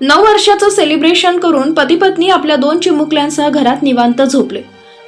नऊ वर्षाचं सेलिब्रेशन करून पती पत्नी आपल्या दोन चिमुकल्यांसह घरात निवांत झोपले.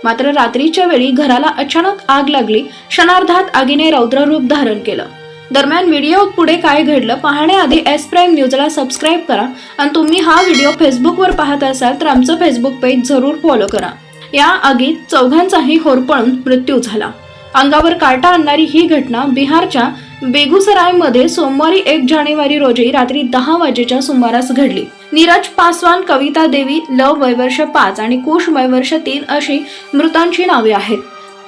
मात्र रात्रीच्या वेळी घराला अचानक आग लागली क्षणार्धात आगीने रौद्ररूप धारण केलं. दरम्यान व्हिडिओ पुढे काय घडलं पाहण्याआधी एस प्राईम न्यूजला सबस्क्राईब करा आणि तुम्ही हा व्हिडिओ फेसबुकवर पाहत असाल तर आमचं फेसबुक पेज जरूर फॉलो करा. या आगीत चौघांचाही होरपळून मृत्यू झाला. अंगावर काटा आणणारी ही घटना बिहारच्या बेगुसरायमध्ये सोमवारी एक जानेवारी रोजी रात्री दहा वाजेच्या सुमारास घडली. नीरज पासवान कविता देवी लव वयवर्ष पाच आणि कुश वयवर्ष तीन अशी मृतांची नावे आहेत.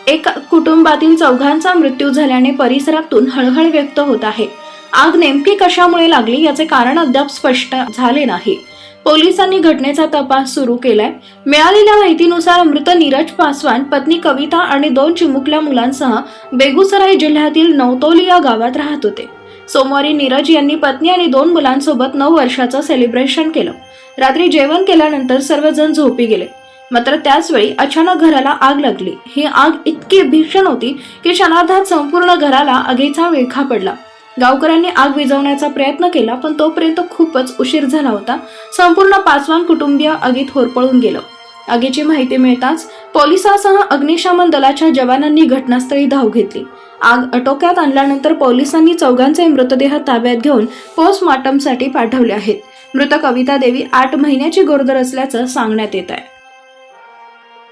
एका कुटुंबातील चौघांचा मृत्यू झाल्याने परिसरातून हळहळ व्यक्त होत आहे. आग नेमकी कशामुळे लागली याचे कारण अद्याप स्पष्ट झाले नाही. पोलिसांनी घटनेचा तपास सुरू केलाय. मिळालेल्या माहितीनुसार मृत नीरज पासवान पत्नी कविता आणि दोन चिमुकल्या मुलांसह बेगुसराय जिल्ह्यातील नवतोली या गावात राहत होते. सोमवारी नीरज यांनी पत्नी आणि दोन मुलांसोबत नऊ वर्षाचं सेलिब्रेशन केलं. रात्री जेवण केल्यानंतर सर्वजण झोपी गेले. मात्र त्याचवेळी अचानक घराला आग लागली. ही आग इतकी भीषण होती की क्षणार्धात संपूर्ण घराला आगीचा विळखा पडला. गावकऱ्यांनी आग विझवण्याचा प्रयत्न केला पण तोपर्यंत खूपच उशीर झाला होता. संपूर्ण पाचवान कुटुंबीय आगीत होरपळून गेलं. आगीची माहिती मिळताच पोलिसांसह अग्निशमन दलाच्या जवानांनी घटनास्थळी धाव घेतली. आग आटोक्यात आणल्यानंतर पोलिसांनी चौघांचे मृतदेह ताब्यात घेऊन पोस्टमॉर्टमसाठी पाठवले आहेत. मृत कविता देवी आठ महिन्याची गोरदर असल्याचं सांगण्यात येत आहे.